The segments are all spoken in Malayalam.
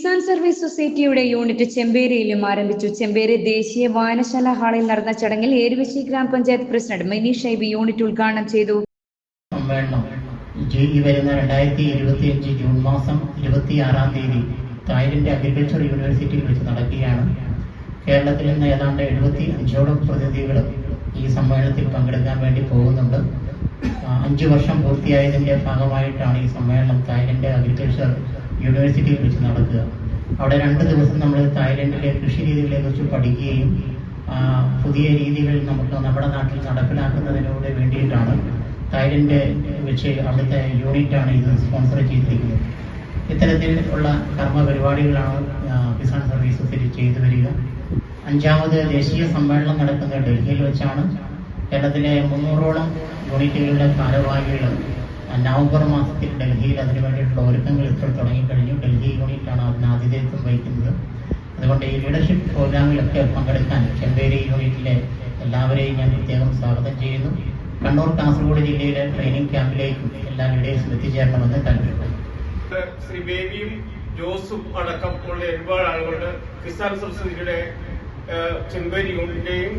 കിസാൻ സർവീസ് സൊസൈറ്റിയുടെ യൂണിറ്റ് ചെമ്പേരിയിലും ആരംഭിച്ചു. ചെമ്പേരി ദേശീയ വായനശാല ഹാളിൽ നടന്ന ചടങ്ങിൽ ഏരുവശി ഗ്രാമപഞ്ചായത്ത് പ്രസിഡന്റ് മിനി ഷൈബി യൂണിറ്റ് ഉദ്ഘാടനം ചെയ്തു. ഈ വരുന്ന രണ്ടായിരത്തി ഇരുപത്തിയഞ്ച് ജൂൺ മാസം തീയതി തായ്ലൻഡ് അഗ്രികൾച്ചർ യൂണിവേഴ്സിറ്റിയിൽ വെച്ച് നടക്കുകയാണ്. കേരളത്തിൽ നിന്ന് ഏതാണ്ട് എഴുപത്തി അഞ്ചോളം പ്രതിനിധികൾ ഈ സമ്മേളനത്തിൽ പങ്കെടുക്കാൻ വേണ്ടി പോകുന്നുണ്ട്. അഞ്ച് വർഷം പൂർത്തിയായതിന്റെ ഭാഗമായിട്ടാണ് ഈ സമ്മേളനം തായ്ലൻഡ് അഗ്രികൾച്ചർ യൂണിവേഴ്സിറ്റിയിൽ വെച്ച് നടക്കുക അവിടെ രണ്ട് ദിവസം നമ്മൾ തായ്ലൻഡിലെ കൃഷി രീതികളെ കുറിച്ച് പഠിക്കുകയും പുതിയ രീതികൾ നമുക്ക് നമ്മുടെ നാട്ടിൽ നടപ്പിലാക്കുന്നതിനൂടെ വേണ്ടിയിട്ടാണ് തായ്ലൻഡ് വെച്ച് അവിടുത്തെ യൂണിറ്റാണ് ഇത് സ്പോൺസർ ചെയ്തിരിക്കുന്നത്. ഇത്തരത്തിൽ ഉള്ള കർമ്മ പരിപാടികളാണ് കിസാൻ സർവീസ് സൊസൈറ്റി ചെയ്തു വരിക. അഞ്ചാമത് ദേശീയ സമ്മേളനം നടക്കുന്നത് ഡൽഹിയിൽ വെച്ചാണ് കേരളത്തിലെ മുന്നൂറോളം യൂണിറ്റുകളുടെ ഭാരവാഹികൾ നവംബർ മാസത്തിൽ ഡൽഹിയിൽ അതിനു വേണ്ടിയിട്ടുള്ള ഒരുക്കങ്ങൾ ഇപ്പോൾ തുടങ്ങിക്കഴിഞ്ഞു. ഡൽഹി യൂണിറ്റാണ് അതിന് ആതിഥേയത്വം വഹിക്കുന്നത്. അതുകൊണ്ട് ഈ ലീഡർഷിപ്പ് പ്രോഗ്രാമിലൊക്കെ പങ്കെടുക്കാൻ ചെമ്പേരി യൂണിറ്റിലെ എല്ലാവരെയും ഞാൻ പ്രത്യേകം സ്വാഗതം ചെയ്യുന്നു. കണ്ണൂർ കാസർഗോഡ് ജില്ലയിലെ ട്രെയിനിങ് ക്യാമ്പിലേക്കും എല്ലാ ലീഡേഴ്സും എത്തിച്ചേരണമെന്ന് താല്പര്യപ്പെടുന്നു ശ്രീ ബേബിയും ജോസും അടക്കം ഉള്ള ഒരുപാട് ആളുകളുടെ കിസാൻ സബ്സിഡിയുടെ ചെമ്പേരി യൂണിറ്റിന്റെയും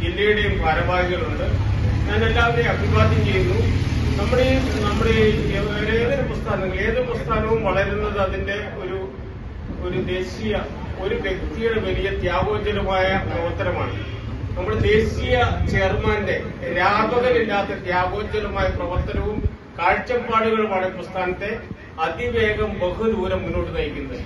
ജില്ലയുടെയും ഭാരവാഹികളുണ്ട്. ഞാൻ എല്ലാവരെയും അഭിവാദ്യം ചെയ്യുന്നു. നമ്മുടെ ഈ നമ്മുടെ ഏതൊരു പ്രസ്ഥാനങ്ങൾ ഏത് പ്രസ്ഥാനവും വളരുന്നത് അതിന്റെ ഒരു ഒരു ദേശീയ ഒരു വ്യക്തിയുടെ വലിയ ത്യാഗോജ്ജലമായ പ്രവർത്തനമാണ്. നമ്മുടെ ദേശീയ ചെയർമാന്റെ രാപകലില്ലാത്ത ത്യാഗോജ്ജലമായ പ്രവർത്തനവും കാഴ്ചപ്പാടുകളുമാണ് പ്രസ്ഥാനത്തെ അതിവേഗം ബഹുദൂരം മുന്നോട്ട് നയിക്കുന്നത്.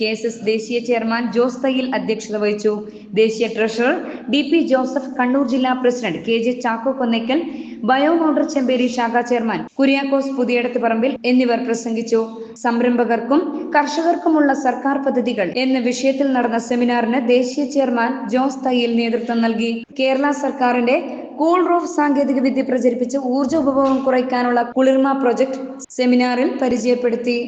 കെ എസ് എസ് ദേശീയ ചെയർമാൻ ജോസ് തയ്യിൽ അധ്യക്ഷത വഹിച്ചു. ദേശീയ treasurer D P Joseph Kannur ജില്ലാ president K J Chacko Konnakkal bio motor Chemperi ശാഖാ ചെയർമാൻ കുര്യാക്കോസ് പുതിയടത്ത് പറമ്പിൽ എന്നിവർ പ്രസംഗിച്ചു. സംരംഭകർക്കും കർഷകർക്കുമുള്ള സർക്കാർ പദ്ധതികൾ എന്ന വിഷയത്തിൽ നടന്ന സെമിനാറിന് ദേശീയ ചെയർമാൻ ജോസ് തയ്യിൽ നേതൃത്വം നൽകി. കേരള സർക്കാരിന്റെ കൂൾ റൂഫ് സാങ്കേതിക വിദ്യ പ്രചരിപ്പിച്ച് ഊർജ ഉപഭോഗം കുറയ്ക്കാനുള്ള കുളിർമ പ്രൊജക്ട് സെമിനാറിൽ പരിചയപ്പെടുത്തി.